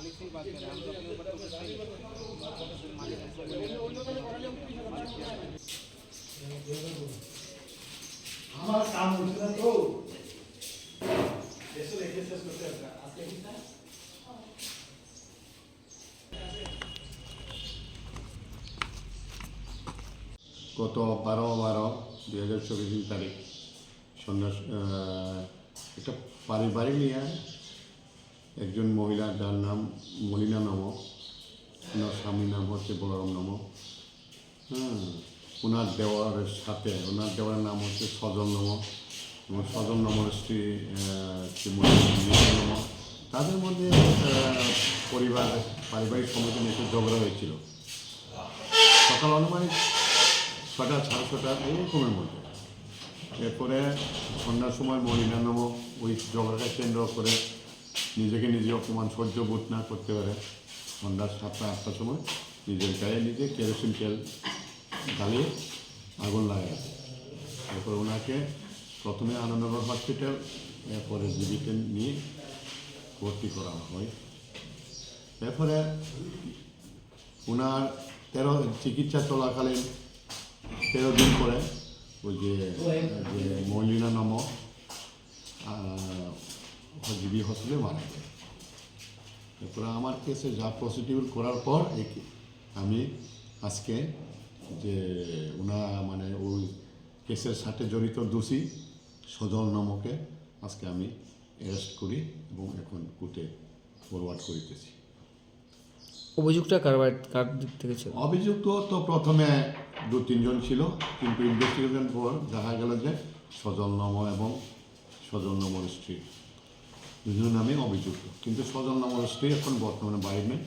मालिक से ही बात करें हम तो अपने ऊपर तो कुछ नहीं मालिक हमको बोलेगा मालिक क्या है? আমার কাম হচ্ছে না তো এসে রেখে শেষ করতে হবে আজকে কি না গত বারো বারো দুই হাজার চব্বিশ তারিখ সন্ধ্যা আহ, একটা পারিবারিক নিয়ে একজন মহিলা, যার নাম মলিনা নম ওনার স্বামীর নাম হচ্ছে বলরাম নম হ্যাঁ ওনার দেওয়ারের সাথে, ওনার দেওয়ারের নাম হচ্ছে সজল নম এবং সজল নমর স্ত্রী শ্রীমতী তাদের মধ্যে পরিবার, পারিবারিক সমিতি নিয়ে ঝগড়া হয়েছিল। সকাল অনুমানিক ছটা সাড়ে ছটা এরকমের মধ্যে। এরপরে সন্ধ্যার সময় মলিনা নামক ওই ঝগড়াটা কেন্দ্র করে নিজেকে নিজে অপমান সহ্য বোধ না করতে পারে। সন্ধ্যা সাতটা আটটার সময় নিজের গায়ে নিজে কেরোসিন তেল জ্বালিয়ে আগুন লাগায়। এরপর ওনাকে প্রথমে আনন্দনগর হসপিটাল, এরপরে জীবিতে নিয়ে ভর্তি করা হয়। এরপরে ওনার তেরো চিকিৎসা চলাকালীন তেরো দিন পরে ওই যে জিবি হসপিটালে মারা যায় এরপরে আমার কেসে যা প্রসিডিউর করার পর একে- আমি আজকে যে ওনা মানে ওই কেসের সাথে জড়িত দোষী সজল নামকে আজকে আমি অ্যারেস্ট করি এবং এখন কোর্টে ফরওয়ার্ড করিতেছি। অভিযোগটা কার বাড়ি- কার দিক থেকে ছিল? অভিযুক্ত তো প্রথমে দু তিনজন ছিল কিন্তু ইনভেস্টিগেশন পর দেখা গেল যে সজল নম এবং সজল নমর স্ত্রী। দুজন নামে অভিযুক্ত। কিন্তু সজল নমর স্ত্রী এখন বর্তমানে বাইরে নেই।